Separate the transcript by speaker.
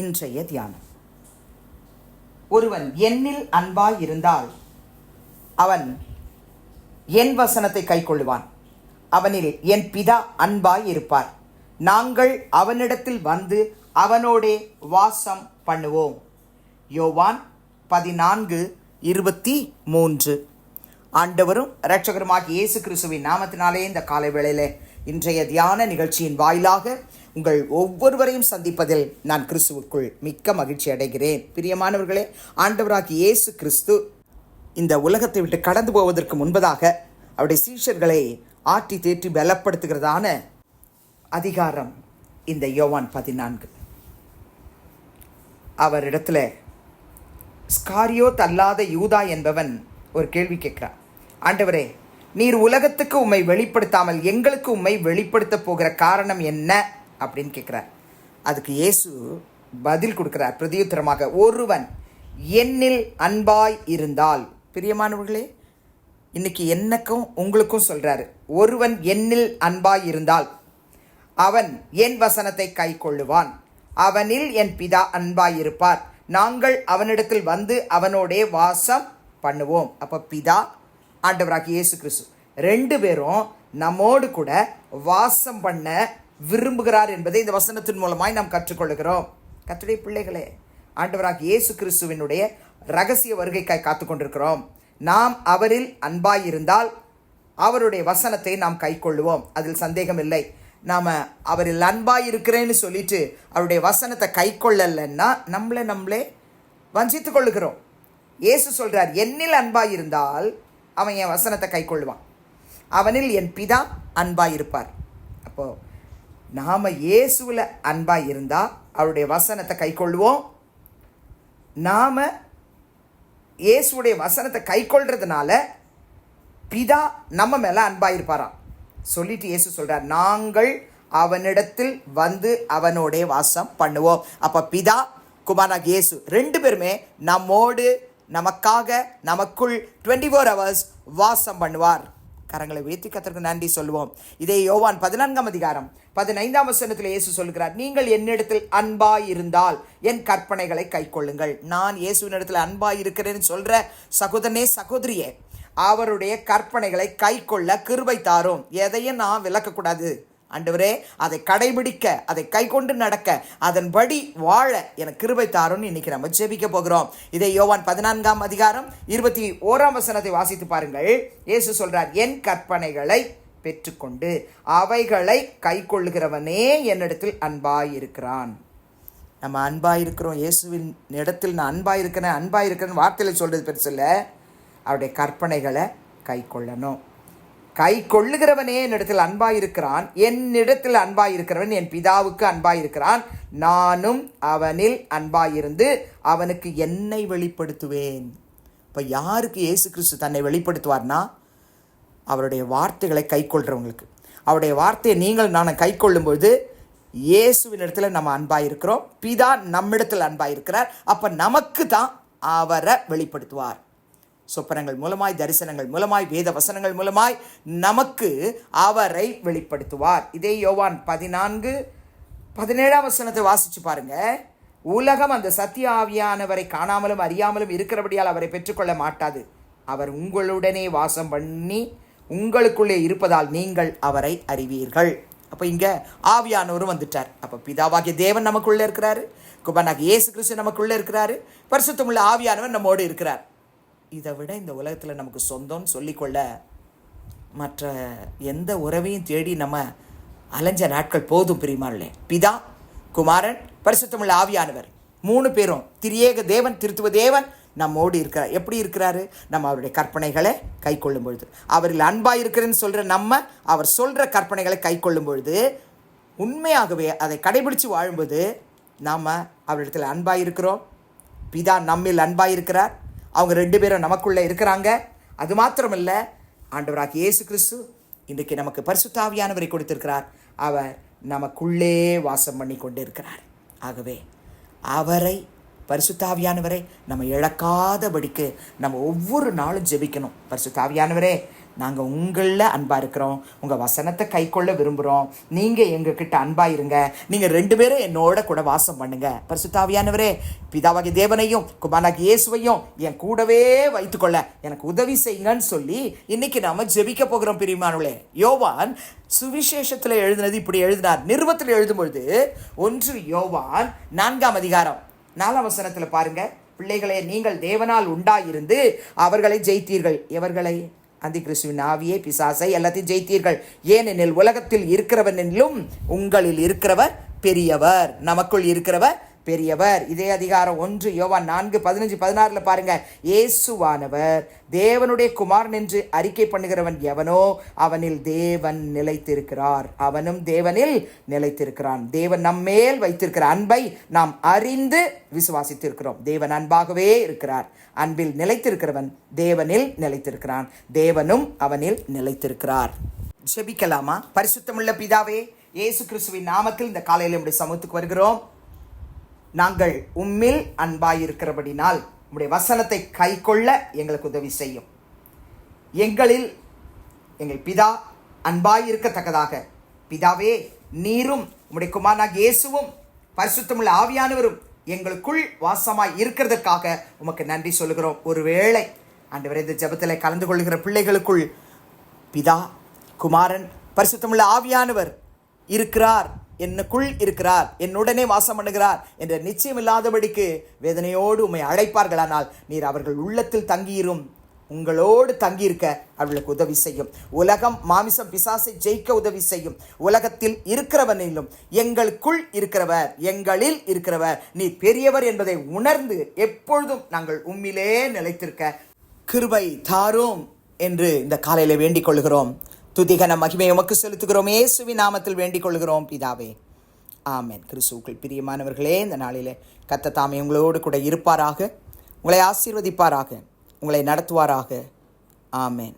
Speaker 1: இன்றைய தியானம். ஒருவன் என்னில் அன்பாய் இருந்தால் அவன் என் வசனத்தை கை கொள்ளுவான். அவனில் என் பிதா அன்பாய் இருப்பார். நாங்கள் அவனிடத்தில் வந்து அவனோடே வாசம் பண்ணுவோம். யோவான் பதினான்கு இருபத்தி மூன்று. ஆண்டவரும் இரட்சகருமாகிய இயேசு கிறிஸ்துவின் நாமத்தினாலே இந்த காலை வேளையில் இன்றைய தியான நிகழ்ச்சியின் வாயிலாக உங்கள் ஒவ்வொருவரையும் சந்திப்பதில் நான் கிறிஸ்துவுக்குள் மிக்க மகிழ்ச்சி அடைகிறேன். பிரியமானவர்களே ஆண்டவராகி இயேசு கிறிஸ்து இந்த உலகத்தை விட்டு கடந்து போவதற்கு முன்பதாக அவருடைய சீஷர்களை ஆட்டி தேற்றி பலப்படுத்துகிறதான அதிகாரம் இந்த யோவான் பதினான்கு. அவரிடத்துல ஸ்காரியோத் அல்லாத யூதா என்பவன் ஒரு கேள்வி கேட்கிறான். ஆண்டவரே நீர் உலகத்துக்கு உம்மை வெளிப்படுத்தாமல் எங்களுக்கு உம்மை வெளிப்படுத்த போகிற காரணம் என்ன? அப்படின்னு கேட்குறார் அதுக்கு இயேசு பதில் கொடுக்குறார் பிரதியுத்தரமாக ஒருவன் என்னில் அன்பாய் இருந்தால் பிரியமானவர்களே இன்னைக்கு என்னக்கும் உங்களுக்கும் சொல்கிறாரு ஒருவன் என்னில் அன்பாய் இருந்தால் அவன் என் வசனத்தை கை கொள்ளுவான். அவனில் என் பிதா அன்பாய் இருப்பார். நாங்கள் அவனிடத்தில் வந்து அவனோடே வாசம் பண்ணுவோம். அப்போ பிதா ஆண்டவராக இயேசு கிறிஸ்து ரெண்டு பேரும் நம்மோடு கூட வாசம் பண்ண விரும்புகிறார் என்பதை இந்த வசனத்தின் மூலமாய் நாம் கற்றுக்கொள்கிறோம். கத்துடைய பிள்ளைகளே ஆண்டவராக இயேசு கிறிஸ்துவினுடைய ரகசிய வருகைக்காய் காத்து கொண்டிருக்கிறோம் நாம் அவரில் அன்பாய் இருந்தால் அவருடைய வசனத்தை நாம் கைக்கொள்ளுவோம் அதில் சந்தேகம் இல்லை. நாம் அவரில் அன்பாய் இருக்கிறேன்னு சொல்லிட்டு அவருடைய வசனத்தை கைக்கொள்ளலைன்னா நம்மளை நம்மளே வஞ்சித்து கொள்ளுகிறோம். இயேசு சொல்கிறார் என்னில் அன்பாய் இருந்தால் அவன் என் வசனத்தை கைக்கொள்ளுவான் அவனில் என் பிதா அன்பாய் இருப்பார் அப்போ நாம் இயேசுவில் அன்பாக இருந்தால் அவருடைய வசனத்தை கைக்கொள்வோம் நாம் இயேசுடைய வசனத்தை கைக்கொள்றதுனால பிதா நம்ம மேலே அன்பாக இருப்பாராம். சொல்லிட்டு இயேசு சொல்கிறார் நாங்கள் அவனிடத்தில் வந்து அவனோடைய வாசம் பண்ணுவோம். அப்போ பிதா குமாரா இயேசு ரெண்டு பேருமே நம்மோடு நமக்காக நமக்குள் டுவெண்ட்டி ஃபோர் ஹவர்ஸ் வாசம் பண்ணுவார். கரங்களை உயர்த்தி கத்திற்கு நன்றி சொல்லுவோம். இதே யோவான் பதினான்காம் அதிகாரம் பதினைந்தாம் வசனத்தில் இயேசு சொல்கிறார் நீங்கள் என்னிடத்தில் அன்பாய் இருந்தால் என் கற்பனைகளை கைக்கொள்ளுங்கள். நான் இயேசுவினிடத்தில் அன்பாய் இருக்கிறேன்னு சொல்ற சகோதரனே சகோதரியே அவருடைய கற்பனைகளை கைக்கொள்ள கிருபை தாரும். எதையும் நான் விளக்கக்கூடாது. ஆண்டவரே அதை கடைபிடிக்க அதை கை கொண்டு நடக்க அதன்படி வாழ எனக்கு கிருபை தாரும்னு இன்னைக்கு நம்ம ஜெபிக்க போகிறோம். இதை யோவான் பதினான்காம் அதிகாரம் இருபத்தி ஓராம் வசனத்தை வாசித்து பாருங்கள். இயேசு சொல்றார் என் கற்பனைகளை பெற்றுக்கொண்டு அவைகளை கை கொள்ளுகிறவனே என்னிடத்தில் அன்பாயிருக்கிறான். நம்ம அன்பாக இருக்கிறோம் இயேசுவின் இடத்தில் நான் அன்பாக இருக்கிறேன் அன்பாக இருக்கிறேன்னு வார்த்தையில் சொல்கிறது பெருசு இல்லை. அவருடைய கற்பனைகளை கை கொள்ளணும் கை கொள்ளுகிறவனே என்னிடத்தில் அன்பாயிருக்கிறான் என்னிடத்தில் அன்பாயிருக்கிறவன் என் பிதாவுக்கு அன்பாயிருக்கிறான் நானும் அவனில் அன்பாயிருந்து அவனுக்கு என்னை வெளிப்படுத்துவேன். இப்போ யாருக்கு இயேசு கிறிஸ்து தன்னை வெளிப்படுத்துவார்னா? அவருடைய வார்த்தைகளை கை கொள்கிறவங்களுக்கு அவருடைய வார்த்தையை நீங்கள் நான் கை கொள்ளும்போது இயேசுவின் இடத்துல நம்ம அன்பாக இருக்கிறோம் பிதா நம்மிடத்தில் அன்பாக இருக்கிறார் அப்போ நமக்கு தான் அவரை வெளிப்படுத்துவார். சொப்பனங்கள் மூலமாய் தரிசனங்கள் மூலமாய் வேத வசனங்கள் மூலமாய் நமக்கு அவரை வெளிப்படுத்துவார். இதே யோவான் பதினான்கு பதினேழாம் வசனத்தை வாசித்து பாருங்க. உலகம் அந்த சத்திய ஆவியானவரை காணாமலும் அறியாமலும் இருக்கிறபடியால் அவரை பெற்றுக்கொள்ள மாட்டாது. அவர் உங்களுடனே வாசம் பண்ணி உங்களுக்குள்ளே இருப்பதால் நீங்கள் அவரை அறிவீர்கள். அப்போ இங்கே ஆவியானவரும் வந்துட்டார். அப்போ பிதாவாகிய தேவன் நமக்குள்ளே இருக்கிறாரு. குபனாகிய இயேசு கிறிஸ்து நமக்குள்ளே இருக்கிறாரு. பரிசுத்தமுள்ள ஆவியானவர் நம்மோடு இருக்கிறார். இதை விட இந்த உலகத்தில் நமக்கு சொந்தம்னு சொல்லிக்கொள்ள மற்ற எந்த உறவையும் தேடி நம்ம அலைஞ்ச நாட்கள் போதும் பிரிமார்களே பிதா குமாரன் பரிசுத்தமிழ் ஆவியானவர். மூணு பேரும் திரியேக தேவன் திருத்துவ தேவன் நம்மோடு இருக்கிறார் எப்படி இருக்கிறாரு? நம்ம அவருடைய கற்பனைகளை கை கொள்ளும் பொழுது. அவரில் அன்பாக இருக்கிறேன்னு சொல்கிற நம்ம அவர் சொல்கிற கற்பனைகளை கை கொள்ளும் பொழுது உண்மையாகவே அதை கடைபிடிச்சு வாழும்போது நாம் அவரிடத்தில் அன்பாக இருக்கிறோம் பிதா நம்மில் அன்பாக இருக்கிறார் அவங்க ரெண்டு பேரும் நமக்குள்ளே இருக்கிறாங்க. அது மாத்திரமல்ல ஆண்டவராக இயேசு கிறிஸ்து இன்றைக்கு நமக்கு பரிசுத்தாவியானவரை கொடுத்திருக்கிறார். அவர் நமக்குள்ளே வாசம் பண்ணி கொண்டு இருக்கிறார் ஆகவே அவரை பரிசுத்தாவியானவரை நம்ம இழக்காதபடிக்கு நம்ம ஒவ்வொரு நாளும் ஜெபிக்கணும். பரிசுத்தாவியானவரே நாங்கள் உங்களில் அன்பாக இருக்கிறோம். உங்கள் வசனத்தை கை கொள்ள விரும்புகிறோம் நீங்கள் எங்ககிட்ட அன்பாக இருங்க. நீங்கள் ரெண்டு பேரும் என்னோட கூட வாசம் பண்ணுங்க. பரிசுத்தாவியானவரே பிதாவாகி தேவனையும் குமாராகி இயேசுவையும் என் கூடவே வைத்துக்கொள்ள எனக்கு உதவி செய்யுங்கன்னு சொல்லி இன்னைக்கு நாம ஜெபிக்க போகிறோம் பிரிமானுளே யோவான் சுவிசேஷத்தில் எழுதினது இப்படி எழுதினார். நிறுவத்தில் எழுதும்பொழுது ஒன்று யோவான் நான்காம் அதிகாரம். நாலாம் வசனத்தில் பாருங்க. பிள்ளைகளே நீங்கள் தேவனால் உண்டாயிருந்து அவர்களை ஜெயித்தீர்கள். எவர்களை? அந்தி கிறிஸ்துவின் ஆவியே பிசாசை எல்லாத்தையும் ஜெயித்தீர்கள். ஏனெனில் உலகத்தில் இருக்கிறவனிலும் உங்களில் இருக்கிறவர் பெரியவர். நமக்குள் இருக்கிறவர் பெரியவர். இதே அதிகாரம் ஒன்று யோவான் நான்கு பதினஞ்சு பதினாறில் பாருங்க. இயேசுவானவர் தேவனுடைய குமாரன் என்று அறிக்கை பண்ணுகிறவன் எவனோ அவனில் தேவன் நிலைத்திருக்கிறார். அவனும் தேவனில் நிலைத்திருக்கிறான். தேவன் நம்மேல் வைத்திருக்கிற அன்பை நாம் அறிந்து விசுவாசித்திருக்கிறோம். தேவன் அன்பாகவே இருக்கிறார். அன்பில் நிலைத்திருக்கிறவன் தேவனில் நிலைத்திருக்கிறான். தேவனும் அவனில் நிலைத்திருக்கிறார். ஜெபிக்கலாமா? பரிசுத்தமுள்ள பிதாவே இயேசு கிறிஸ்துவின் நாமத்தில் இந்த காலையில் நம்முடைய சமூகத்துக்கு வருகிறோம். நாங்கள் உம்மில் அன்பாயிருக்கிறபடினால் உம்முடைய வசனத்தை கைக்கொள்ள எங்களுக்கு உதவி செய்யும். எங்களில் எங்கள் பிதா அன்பாயிருக்கத்தக்கதாக. பிதாவே நீரும் உம்முடைய குமாரனாக இயேசுவும் பரிசுத்தமுள்ள ஆவியானவரும் எங்களுக்குள் வாசமாய் இருக்கிறதுக்காக உமக்கு நன்றி சொல்லுகிறோம். ஒருவேளை ஆண்டவரே இந்த ஜெபத்தில் கலந்து கொள்கிற பிள்ளைகளுக்குள் பிதா குமாரன் பரிசுத்தமுள்ள ஆவியானவர் இருக்கிறார். என்னுக்குள் இருக்கிறார் என்னுடனே வாசம் பண்ணுகிறார் என்ற நிச்சயம் இல்லாதபடிக்கு வேதனையோடு உம்மை அழைப்பார்களானால் நீர் அவர்கள் உள்ளத்தில் தங்கியிரும் உங்களோடு தங்கியிருக்க அவர்களுக்கு உதவி செய்யும். உலகம் மாமிசம் பிசாசை ஜெயிக்க உதவி செய்யும். உலகத்தில் இருக்கிறவனிலும் எங்களுக்குள் இருக்கிறவர் எங்களில் இருக்கிறவர் நீ பெரியவர் என்பதை உணர்ந்து எப்பொழுதும் நாங்கள் உம்மிலே நிலைத்திருக்க கிருபை தாரும் என்று இந்த காலையில் வேண்டிக் கொள்கிறோம் துதிகன மகிமை உமக்கு செலுத்துகிறோம். இயேசுவி நாமத்தில் வேண்டிக் கொள்கிறோம் பிதாவே ஆமேன். கிறிஸ்துக்கள் பிரியமானவர்களே இந்த நாளில் கத்த தாமே உங்களோடு கூட இருப்பாராக. உங்களை ஆசீர்வதிப்பாராக. உங்களை நடத்துவாராக. ஆமேன்.